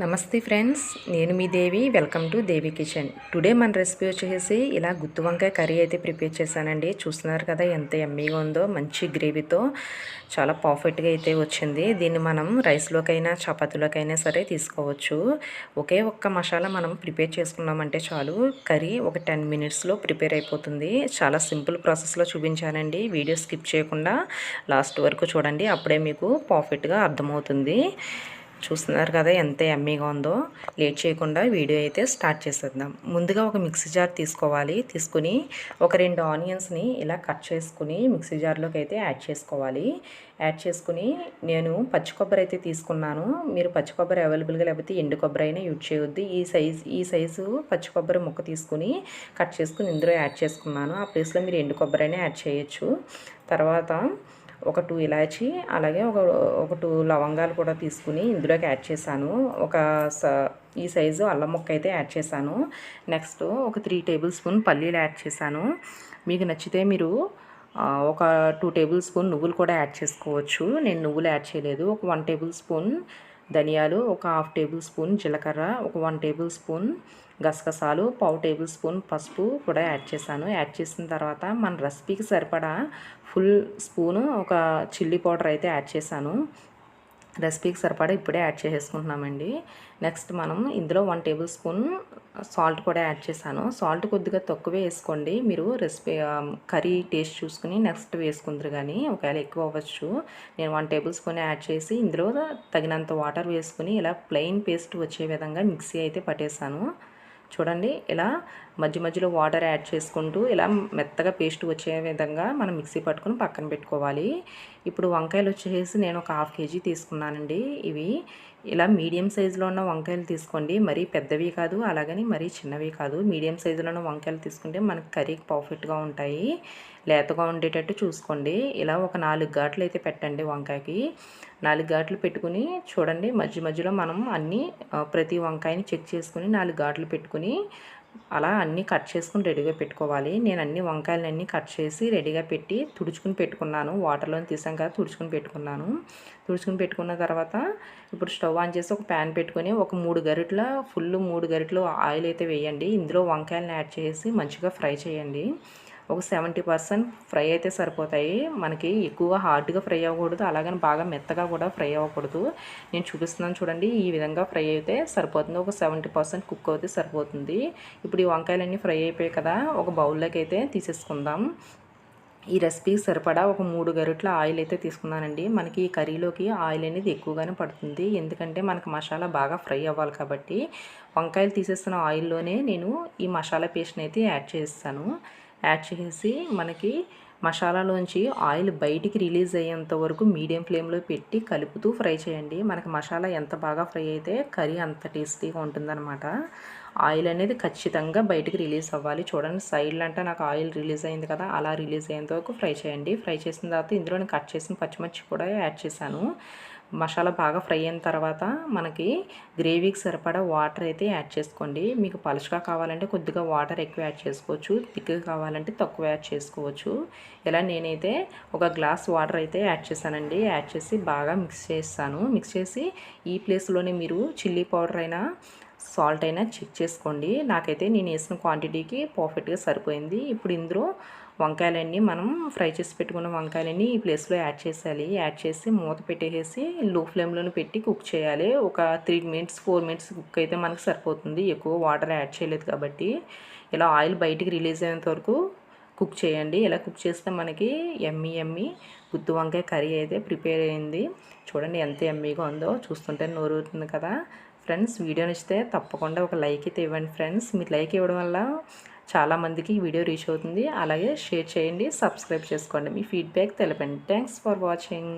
నమస్తే ఫ్రెండ్స్ నేను మీ Devi. Welcome to Devi kitchen. Today మన రెసిపీ వచ్చేసి ఇలా గుత్తి వంకాయ కర్రీ అయితే ప్రిపేర్ చేశానండి. చూస్తున్నారు కదా ఎంత ఎమ్మీగా ఉందో మంచి గ్రేవీతో చాలా పర్ఫెక్ట్గా అయితే వచ్చింది. దీన్ని మనం రైస్లోకైనా చపాతీలోకైనా సరే తీసుకోవచ్చు. ఒకే ఒక్క మసాలా మనం ప్రిపేర్ చేసుకున్నామంటే చాలు. కర్రీ ఒక టెన్ మినిట్స్లో ప్రిపేర్ అయిపోతుంది. చాలా సింపుల్ ప్రాసెస్లో చూపించానండి. వీడియో స్కిప్ చేయకుండా లాస్ట్ వరకు చూడండి. అప్పుడే మీకు పర్ఫెక్ట్గా అర్థమవుతుంది. చూస్తున్నారు కదా ఎంత ఎమ్మీగా ఉందో. లేట్ చేయకుండా వీడియో అయితే స్టార్ట్ చేసేద్దాం. ముందుగా ఒక మిక్సీ జార్ తీసుకోవాలి. తీసుకుని ఒక రెండు ఆనియన్స్ని ఇలా కట్ చేసుకుని మిక్సీ జార్లోకి అయితే యాడ్ చేసుకోవాలి. యాడ్ చేసుకుని నేను పచ్చి కొబ్బరి అయితే తీసుకున్నాను. మీరు పచ్చి కొబ్బరి అవైలబుల్గా లేకపోతే ఎండు కొబ్బరి అయినా యూజ్ చేయవద్దు ఈ సైజ్ ఈ సైజు పచ్చి కొబ్బరి ముక్క తీసుకుని కట్ చేసుకుని ఇందులో యాడ్ చేసుకున్నాను. ఆ ప్లేస్లో మీరు ఎండు కొబ్బరి అయినా యాడ్ చేయొచ్చు. తర్వాత ఒక టూ ఇలాచి అలాగే ఒక ఒక టూ లవంగాలు కూడా తీసుకుని ఇందులోకి యాడ్ చేశాను. ఒక ఈ సైజు అల్లం ముక్క అయితే యాడ్ చేశాను. నెక్స్ట్ ఒక త్రీ టేబుల్ స్పూన్ పల్లీలు యాడ్ చేశాను. మీకు నచ్చితే మీరు ఒక టూ టేబుల్ స్పూన్ నువ్వులు కూడా యాడ్ చేసుకోవచ్చు. నేను నువ్వులు యాడ్ చేయలేదు. ఒక వన్ టేబుల్ స్పూన్ ధనియాలు ఒక హాఫ్ టేబుల్ స్పూన్ జీలకర్ర ఒక వన్ టేబుల్ స్పూన్ గసగసాలు పావు టేబుల్ స్పూన్ పసుపు కూడా యాడ్ చేశాను. యాడ్ చేసిన తర్వాత మన రెసిపీకి సరిపడా ఫుల్ స్పూను ఒక చిల్లీ పౌడర్ అయితే యాడ్ చేశాను. రెసిపీకి సరిపడా ఇప్పుడే యాడ్ చేసేసుకుంటున్నామండి. నెక్స్ట్ మనం ఇందులో వన్ టేబుల్ స్పూన్ సాల్ట్ కూడా యాడ్ చేశాను. సాల్ట్ కొద్దిగా తక్కువే వేసుకోండి. మీరు రెసిపీ కర్రీ టేస్ట్ చూసుకుని నెక్స్ట్ వేసుకుందరు కానీ ఒకవేళ ఎక్కువ అవ్వచ్చు. నేను వన్ టేబుల్ స్పూన్ యాడ్ చేసి ఇందులో తగినంత వాటర్ వేసుకుని ఇలా ప్లెయిన్ పేస్ట్ వచ్చే విధంగా మిక్సీ అయితే పట్టేశాను. చూడండి ఇలా మధ్య మధ్యలో వాటర్ యాడ్ చేసుకుంటూ ఇలా మెత్తగా పేస్ట్ వచ్చే విధంగా మనం మిక్సీ పట్టుకుని పక్కన పెట్టుకోవాలి. ఇప్పుడు వంకాయలు వచ్చేసి నేను ఒక హాఫ్ కేజీ తీసుకున్నానండి. ఇవి ఇలా మీడియం సైజులో ఉన్న వంకాయలు తీసుకోండి. మరీ పెద్దవి కాదు అలాగని మరీ చిన్నవి కాదు. మీడియం సైజులో ఉన్న వంకాయలు తీసుకుంటే మనకి కర్రీకి పర్ఫెక్ట్గా ఉంటాయి. లేతగా ఉండేటట్టు చూసుకోండి. ఇలా ఒక నాలుగు ఘాట్లు అయితే పెట్టండి వంకాయకి. నాలుగు ఘాట్లు పెట్టుకుని చూడండి. మధ్య మధ్యలో మనం అన్నీ ప్రతి వంకాయని చెక్ చేసుకుని నాలుగు ఘాట్లు పెట్టుకుని అలా అన్నీ కట్ చేసుకుని రెడీగా పెట్టుకోవాలి. నేను అన్ని వంకాయలు అన్నీ కట్ చేసి రెడీగా పెట్టి తుడుచుకుని పెట్టుకున్నాను. వాటర్లో తీసాం కదా తుడుచుకుని పెట్టుకున్నాను. తుడుచుకుని పెట్టుకున్న తర్వాత ఇప్పుడు స్టవ్ ఆన్ చేసి ఒక ప్యాన్ పెట్టుకొని ఒక మూడు గరిటల ఫుల్ మూడు గరిటలు ఆయిల్ అయితే వేయండి. ఇందులో వంకాయలను యాడ్ చేసి మంచిగా ఫ్రై చేయండి. ఒక సెవెంటీ పర్సెంట్ ఫ్రై అయితే సరిపోతాయి. మనకి ఎక్కువ హార్డ్గా ఫ్రై అవ్వకూడదు అలాగని బాగా మెత్తగా కూడా ఫ్రై అవ్వకూడదు. నేను చూపిస్తున్నాను చూడండి ఈ విధంగా ఫ్రై అయితే సరిపోతుంది. ఒక సెవెంటీ పర్సెంట్ కుక్ అయితే సరిపోతుంది. ఇప్పుడు ఈ వంకాయలన్నీ ఫ్రై అయిపోయాయి కదా ఒక బౌల్లోకి అయితే తీసేసుకుందాం. ఈ రెసిపీకి సరిపడా ఒక మూడు గరిటల ఆయిల్ అయితే తీసుకున్నానండి. మనకి ఈ కర్రీలోకి ఆయిల్ అనేది ఎక్కువగానే పడుతుంది. ఎందుకంటే మనకు మసాలా బాగా ఫ్రై అవ్వాలి కాబట్టి వంకాయలు తీసేస్తున్న ఆయిల్లోనే నేను ఈ మసాలా పేస్ట్ని అయితే యాడ్ చేస్తాను. యాడ్ చేసి మనకి మసాలాలోంచి ఆయిల్ బయటికి రిలీజ్ అయ్యేంత వరకు మీడియం ఫ్లేమ్లో పెట్టి కలుపుతూ ఫ్రై చేయండి. మనకి మసాలా ఎంత బాగా ఫ్రై అయితే కర్రీ అంత టేస్టీగా ఉంటుందన్నమాట. ఆయిల్ అనేది ఖచ్చితంగా బయటికి రిలీజ్ అవ్వాలి. చూడండి సైడ్లో అంటే నాకు ఆయిల్ రిలీజ్ అయింది కదా అలా రిలీజ్ అయ్యేంత వరకు ఫ్రై చేయండి. ఫ్రై చేసిన తర్వాత ఇందులో నేను కట్ చేసిన పచ్చిమిర్చి కూడా యాడ్ చేశాను. మసాలా బాగా ఫ్రై అయిన తర్వాత మనకి గ్రేవీకి సరిపడా వాటర్ అయితే యాడ్ చేసుకోండి. మీకు పలుచగా కావాలంటే కొద్దిగా వాటర్ ఎక్కువ యాడ్ చేసుకోవచ్చు. థిక్గా కావాలంటే తక్కువ యాడ్ చేసుకోవచ్చు. ఇలా నేనైతే ఒక గ్లాస్ వాటర్ అయితే యాడ్ చేశానండి. యాడ్ చేసి బాగా మిక్స్ చేస్తాను. మిక్స్ చేసి ఈ ప్లేస్లోనే మీరు చిల్లీ పౌడర్ అయినా సాల్ట్ అయినా చెక్ చేసుకోండి. నాకైతే నేను వేసిన క్వాంటిటీకి పర్ఫెక్ట్గా సరిపోయింది. ఇప్పుడు ఇందులో వంకాయలన్నీ మనం ఫ్రై చేసి పెట్టుకున్న వంకాయలన్నీ ఈ ప్లేస్లో యాడ్ చేసేయాలి. యాడ్ చేసి మూత పెట్టేసి లో ఫ్లేమ్లోనే పెట్టి కుక్ చేయాలి. ఒక three minutes four minutes cook అయితే మనకు సరిపోతుంది. ఎక్కువ వాటర్ యాడ్ చేయలేదు కాబట్టి ఇలా ఆయిల్ బయటికి రిలీజ్ అయ్యేంత వరకు కుక్ చేయండి. ఇలా కుక్ చేస్తే మనకి ఎమ్మి ఎమ్మి గుత్తు వంకాయ కర్రీ అయితే ప్రిపేర్ అయింది. చూడండి ఎంత ఎమ్మీగా ఉందో. చూస్తుంటే నోరుతుంది కదా. ఫ్రెండ్స్ వీడియో నచ్చితే తప్పకుండా ఒక లైక్ అయితే ఇవ్వండి ఫ్రెండ్స్. మీరు లైక్ ఇవ్వడం వల్ల చాలామందికి వీడియో రీచ్ అవుతుంది. అలాగే షేర్ చేయండి సబ్స్క్రైబ్ చేసుకోండి. మీ ఫీడ్బ్యాక్ తెలపండి. Thanks for watching